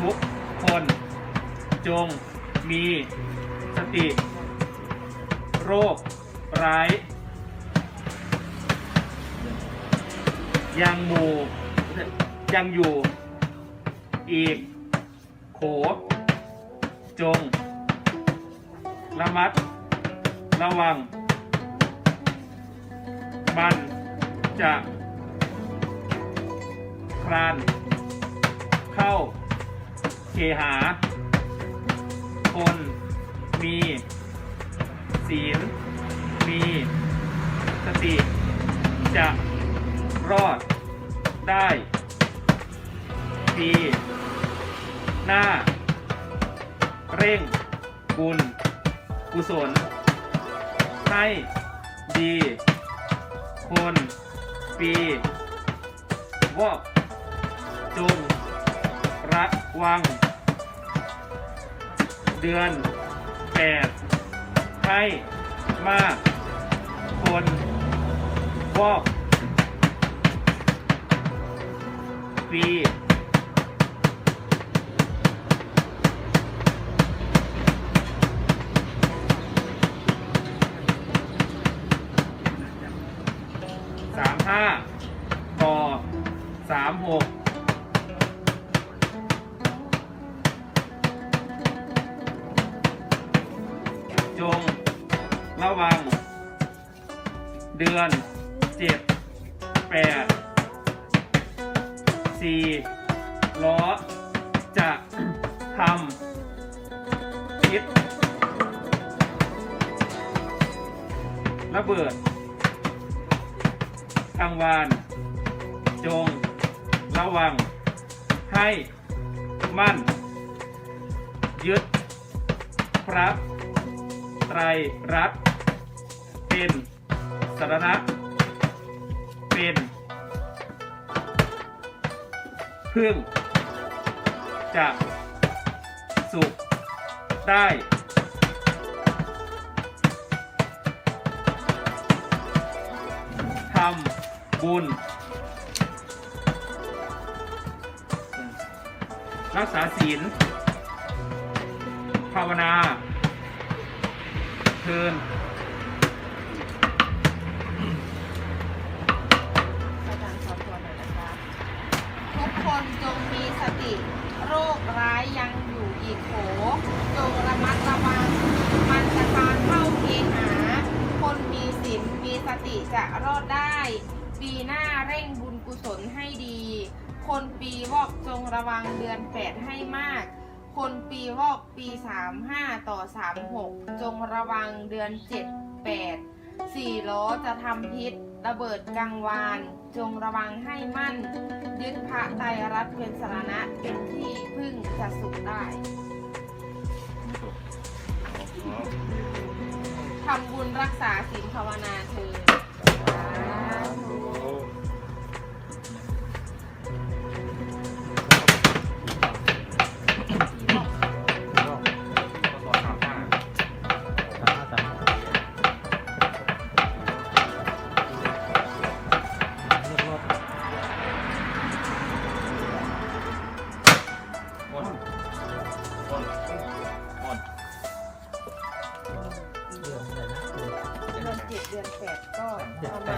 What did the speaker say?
ทุกคนจงมีสติ โรคร้าย ยังมูยังอยู่ อีก โข จง ระมัด ระวัง มันจะคลาน เข้า เคหา คนมี ศีล มี สติ จะรอดได้ปีหน้า เร่ง บุญ กุศล ให้ดี คนปีวอกจงระวัง เดือนแปดให้มาก คนวอกปีสามห้าต่อสามหก จง ระวัง เดือนเจ็ดแปดสี่ล้อ จะทำคิดระเบิดกลางวาน จง ระวัง ให้มั่น ยึดพระ ไตรรัตน์เป็นสารณะเป็นพึ่งจะสุขได้ทำบุญ รักษาศีล ภาวนา ทุกคนจงมีสติ โรคร้ายยังอยู่อีกโขจงระมัดระวังมันจะพาเข้าเคหา คนมีศีลมีสติจะรอดได้ ปีหน้าเร่งบุญกุศลให้ดี คนปีวอกจงระวังเดือนแปดให้มาก คนปีวอกปี 35 ต่อ 36 จงระวังเดือน 7 8 สี่ล้อจะทำพิษระเบิดกังวาน จงระวังให้มั่น ยึดพระไตรรัตน์เป็นสรณะเป็นที่พึ่งจะสุขได้ทำบุญรักษาศีลภาวนาเธอ เดือนเจ็ดเดือนแปดก็ประมาณ